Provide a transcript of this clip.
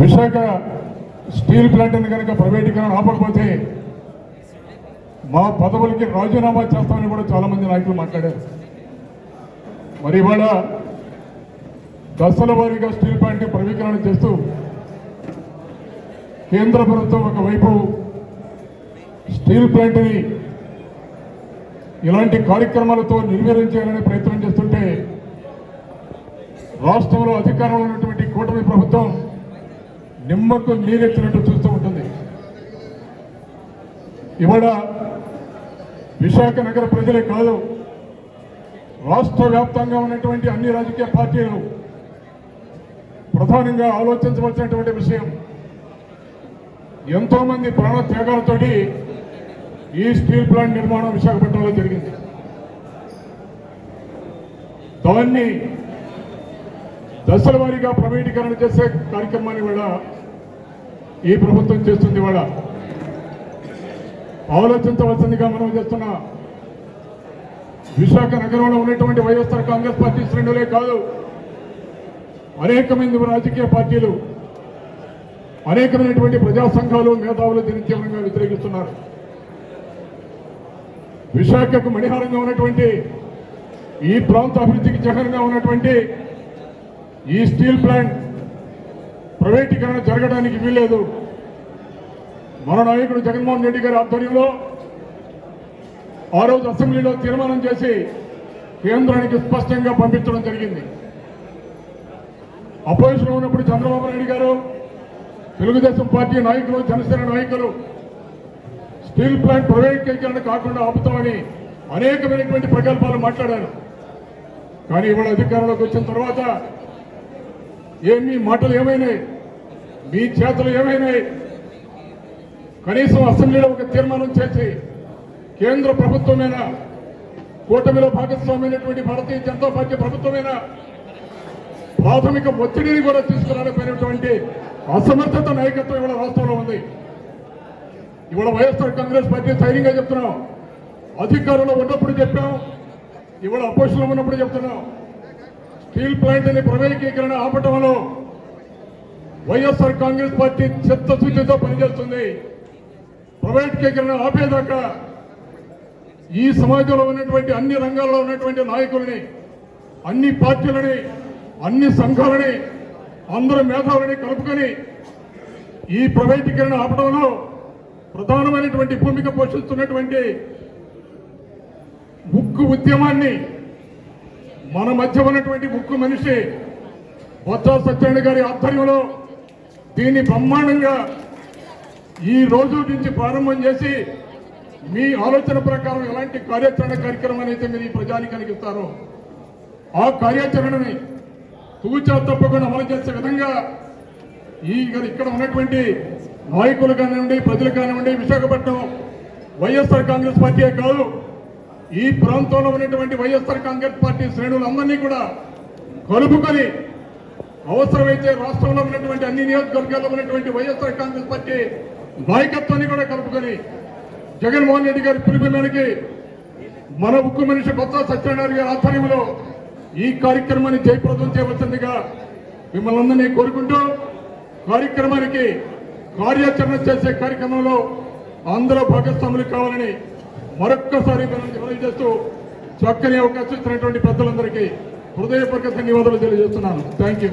Visakha steel ప్లాంట్ని కనుక ప్రైవేటీకరణ ఆపకపోతే మా పదవులకి రాజీనామా చేస్తామని కూడా చాలా మంది నాయకులు మాట్లాడారు. మరి ఇవాళ దశల వారీగా స్టీల్ ప్లాంట్ ప్రైవేటీకరణ చేస్తూ కేంద్ర ప్రభుత్వం ఒకవైపు స్టీల్ ప్లాంట్ని ఇలాంటి కార్యక్రమాలతో నిర్వీర్యం చేయాలనే ప్రయత్నం చేస్తుంటే రాష్ట్రంలో అధికారంలో ఉన్నటువంటి కూటమి ప్రభుత్వం నిమ్మకు నీరెత్తినట్టు చూస్తూ ఉంటుంది. ఇవాళ విశాఖ నగర ప్రజలే కాదు రాష్ట్ర వ్యాప్తంగా ఉన్నటువంటి అన్ని రాజకీయ పార్టీలు ప్రధానంగా ఆలోచించవలసినటువంటి విషయం ఎంతో మంది ఈ స్టీల్ ప్లాంట్ నిర్మాణం విశాఖపట్నంలో జరిగింది. దాన్ని దశల వారీగా ప్రైవేటీకరణ చేసే కార్యక్రమాన్ని కూడా ఈ ప్రభుత్వం చేస్తుంది ఇవాళ. ఆలోచించవలసిందిగా మనం చేస్తున్న విశాఖ నగరంలో ఉన్నటువంటి వైఎస్ఆర్ కాంగ్రెస్ పార్టీ శ్రేణులే కాదు అనేక మంది రాజకీయ పార్టీలు అనేకమైనటువంటి ప్రజా సంఘాలు మేధావులు దీన్ని తీవ్రంగా వ్యతిరేకిస్తున్నారు. విశాఖకు మణిహారంగా ఉన్నటువంటి ఈ ప్రాంత అభివృద్ధికి చిహ్నంగా ఉన్నటువంటి ఈ స్టీల్ ప్లాంట్ ప్రైవేటీకరణ జరగడానికి వీల్లేదు. మన నాయకుడు జగన్మోహన్ రెడ్డి గారి ఆధ్వర్యంలో ఆ రోజు అసెంబ్లీలో తీర్మానం చేసి కేంద్రానికి స్పష్టంగా పంపించడం జరిగింది. అపోజిషన్ ఉన్నప్పుడు చంద్రబాబు నాయుడు గారు తెలుగుదేశం పార్టీ నాయకులు జనసేన నాయకులు స్టీల్ ప్లాంట్ ప్రైవేటీకరణ కాకుండా ఆపుతామని అనేకమైనటువంటి ప్రకల్పాలు మాట్లాడారు. కానీ ఇవాళ అధికారంలోకి వచ్చిన తర్వాత ఏం మీ మాటలు ఏమైనాయి మీ చేతులు ఏమైనాయి కనీసం అసెంబ్లీలో ఒక తీర్మానం చేసి కేంద్ర ప్రభుత్వమైన కూటమిలో భాగస్వామైనటువంటి భారతీయ జనతా పార్టీ ప్రభుత్వమైన ప్రాథమిక ఒత్తిడిని కూడా తీసుకురాలేకపోయినటువంటి అసమర్థత నాయకత్వం ఇవాళ రాష్ట్రంలో ఉంది. ఇవాళ వైఎస్ఆర్ కాంగ్రెస్ పార్టీ ధైర్యంగా చెప్తున్నాం. అధికారంలో ఉన్నప్పుడు చెప్పాం. ఇవాళ అపోజిషన్లో ఉన్నప్పుడు చెప్తున్నాం. స్టీల్ ప్లాంట్ని ప్రైవేటీకరణ ఆపటంలో వైఎస్ఆర్ కాంగ్రెస్ పార్టీ చిత్తశుద్ధితో పనిచేస్తుంది. ప్రైవేటీకరణ ఆపేదాకా ఈ సమాజంలో ఉన్నటువంటి అన్ని రంగాల్లో ఉన్నటువంటి నాయకుల్ని అన్ని పార్టీలని అన్ని సంఘాలని అందరు మేధావులని కలుపుకొని ఈ ప్రైవేటీకరణ ఆపడంలో ప్రధానమైనటువంటి భూమిక పోషిస్తున్నటువంటి ముక్కు ఉద్యమాన్ని మన మధ్య ఉన్నటువంటి ముక్కు మనిషి బొత్స సత్యనారాయణ గారి ఆధ్వర్యంలో దీన్ని బ్రహ్మాండంగా ఈ రోజు నుంచి ప్రారంభం చేసి మీ ఆలోచన ప్రకారం ఎలాంటి కార్యాచరణ కార్యక్రమం అయితే మీరు ఈ ప్రజానికి ఇస్తారో ఆ కార్యాచరణని తూచా తప్పకుండా అమలు చేసే విధంగా ఈ ఇక్కడ ఉన్నటువంటి నాయకులు కానివ్వండి ప్రజలు కానివ్వండి విశాఖపట్నం వైఎస్ఆర్ కాంగ్రెస్ పార్టీ కాదు ఈ ప్రాంతంలో ఉన్నటువంటి వైఎస్ఆర్ కాంగ్రెస్ పార్టీ శ్రేణులందరినీ కూడా కలుపుకొని అవసరమైతే రాష్ట్రంలో ఉన్నటువంటి అన్ని నియోజకవర్గాల్లో ఉన్నటువంటి వైఎస్ఆర్ కాంగ్రెస్ పార్టీ నాయకత్వాన్ని కూడా కలుపుకొని జగన్మోహన్ రెడ్డి గారి పిలుపు మేరకు మన ఉక్కు మనిషి బొత్స సత్యనారాయణ గారి ఆధ్వర్యంలో ఈ కార్యక్రమాన్ని జయప్రదం చేయవలసిందిగా మిమ్మల్ని అందరినీ కోరుకుంటూ కార్యక్రమానికి కార్యాచరణ చేసే కార్యక్రమంలో అందరూ భాగస్వాములు కావాలని మరొక్కసారి తెలియజేస్తూ చక్కని అవకాశం ఇచ్చినటువంటి పెద్దలందరికీ హృదయపూర్వక ధన్యవాదాలు తెలియజేస్తున్నాను. Thank you.